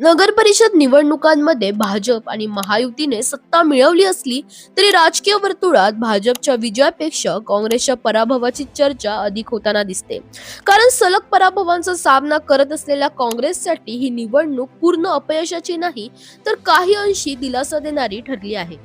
नगर परिषद निवडणुकांमध्ये भाजप आणि महायुतीने सत्ता मिळवली असली तरी राजकीय वर्तुळात भाजपच्या विजयापेक्षा काँग्रेसच्या पराभवाची चर्चा अधिक होताना दिसते. कारण सलग पराभवांचा सामना करत असलेल्या काँग्रेससाठी ही निवडणूक पूर्ण अपयशाची नाही तर काही अंशी दिलासा देणारी ठरली आहे.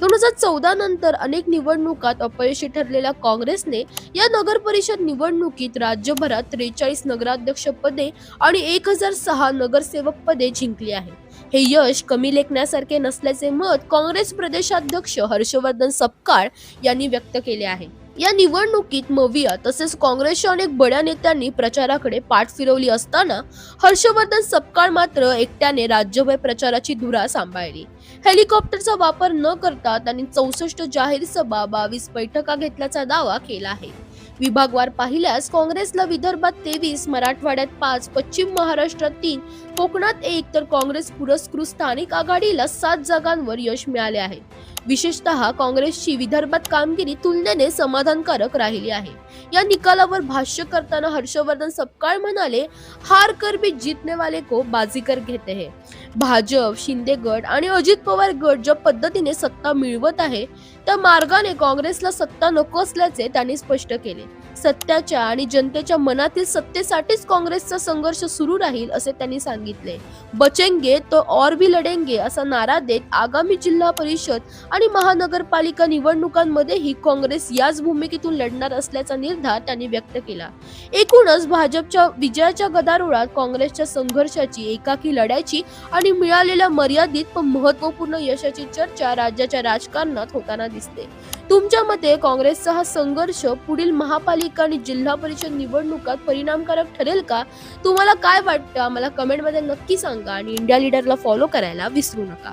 दोन हजार चौदा नंतर अनेक निवडणुकात अपयशी ठरलेल्या काँग्रेसने या नगर परिषद निवडणुकीत राज्यभरात त्रेचाळीस नगराध्यक्ष पदे आणि एक हजार सहा नगरसेवक पदे जिंकली आहेत. हे यश कमी लेखण्यासारखे नसल्याचे मत काँग्रेस प्रदेशाध्यक्ष हर्षवर्धन सपकाळ यांनी व्यक्त केले आहे. या निवडणुकीत मविया तसेच काँग्रेसच्या अनेक बड्या नेत्यांनी प्रचाराकडे पाठ फिरवली असताना हर्षवर्धन सपकाळ मात्र एकट्याने राज्यभर प्रचाराची धुरा सांभाळली. हेलिकॉप्टरचा वापर न करता त्यांनी चौसष्ट जाहीर सभा बावीस बैठका घेतल्याचा दावा केला आहे. विभागवार पाहिल्यास काँग्रेसला विदर्भात तेवीस मराठवाड्यात पाच पश्चिम महाराष्ट्रात तीन कोकणात एक तर काँग्रेस पुरस्कृत स्थानिक आघाडीला सात जागांवर यश मिळाले आहे. विशेषतः काँग्रेसची विदर्भात कामगिरी तुलनेने समाधानकारक राहिली आहे. या निकालावर भाष्य करताना हर्षवर्धन सपकाळ म्हणाले हार कर भी जीतने वाले को बाजीकर घेते हैं. भाजप शिंदे गट आणि अजित पवार गट ज्या पद्धतीने सत्ता मिळवत आहे त्या मार्गाने काँग्रेसला सत्ता नको असल्याचे त्यांनी स्पष्ट केले. सत्याच्या आणि जनतेच्या मनातील सत्तेसाठीच काँग्रेसचा संघर्ष सुरू राहील असे त्यांनी सांगितले. बचेंगे तो और भी लढेंगे असा नारा देत आगामी जिल्हा परिषद आणि महानगरपालिका निवडणुकांमध्येही काँग्रेस याच भूमिकेतून लढणार असल्याचा निर्धार त्यांनी व्यक्त केला. एकूणच भाजपच्या विजयाच्या गदारोळात काँग्रेसच्या संघर्षाची एकाकी लढ्याची आणि मिळालेल्या मर्यादित पण महत्त्वपूर्ण यशाची चर्चा राज्याच्या राजकारणात होताना दिसते. तुमच्या मते काँग्रेसचा हा संघर्ष पुढील महापालिका आणि जिल्हा परिषद निवडणुकात परिणामकारक ठरेल का? तुम्हाला काय वाटतं? आम्हाला कमेंटमध्ये नक्की सांगा आणि इंडिया लीडरला फॉलो करायला विसरू नका.